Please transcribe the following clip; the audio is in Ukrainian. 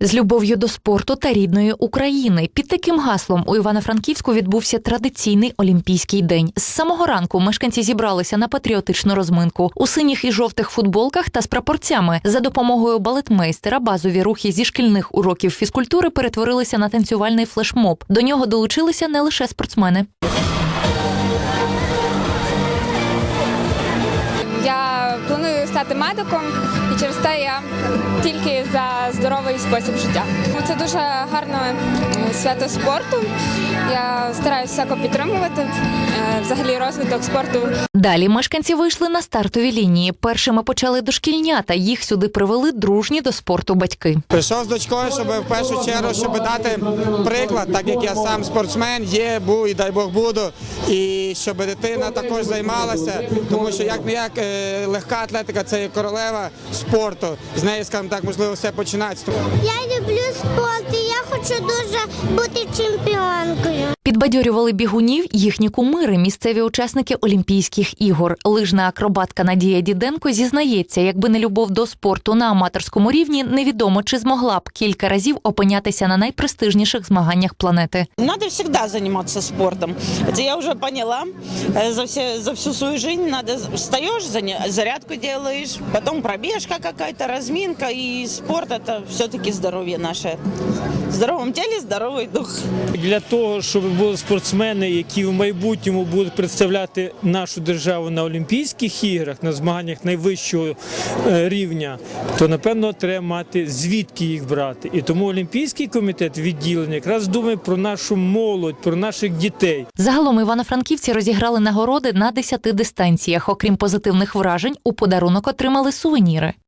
З любов'ю до спорту та рідної України під таким гаслом у Івано-Франківську відбувся традиційний Олімпійський день. З самого ранку мешканці зібралися на патріотичну розминку у синіх і жовтих футболках та з прапорцями. За допомогою балетмейстера базові рухи зі шкільних уроків фізкультури перетворилися на танцювальний флешмоб. До нього долучилися не лише спортсмени. Я планую стати медиком, і через те я тільки за здоровий спосіб життя. Це дуже гарне е, свято спорту. Я стараюся всяко підтримувати е, взагалі розвиток спорту Далі мешканці вийшли на стартові лінії. Першими почали дошкільнята. Їх сюди привели дружні до спорту батьки. Прийшов з дочкою, щоб в першу чергу, щоб дати приклад, так як я сам спортсмен, є, був і дай Бог буду. І щоб дитина також займалася, тому що як не як легка атлетика це є королева спорту. З неї, скажімо так, можливо, все починається. Я люблю спорт і я хочу дуже бути чемпіонкою. Підбадьорювали бігунів їхні кумири, місцеві учасники Олімпійських ігор. Лижна акробатка Надія Діденко зізнається, якби не любов до спорту на аматорському рівні, невідомо чи змогла б кілька разів опинятися на найпрестижніших змаганнях планети. Надо всегда заниматься спортом. Это я уже поняла. Э, За, все, за всю свою жизнь надо встаешь, заня- зарядку делаешь, потом пробежка какая-то, разминка. И спорт это все-таки здоровье наше. В здоровом теле здоровый дух. Для того, щоб були спортсмени, які в майбутньому будуть представляти нашу державу на Олімпійських іграх, на змаганнях найвищого е, рівня, то напевно треба мати звідки їх брати. І тому Олімпійський комітет відділення якраз думає про нашу молодь, про наших дітей. Загалом івано-франківці розіграли нагороди на 10 дистанціях. Окрім позитивних вражень, у подарунок отримали сувеніри.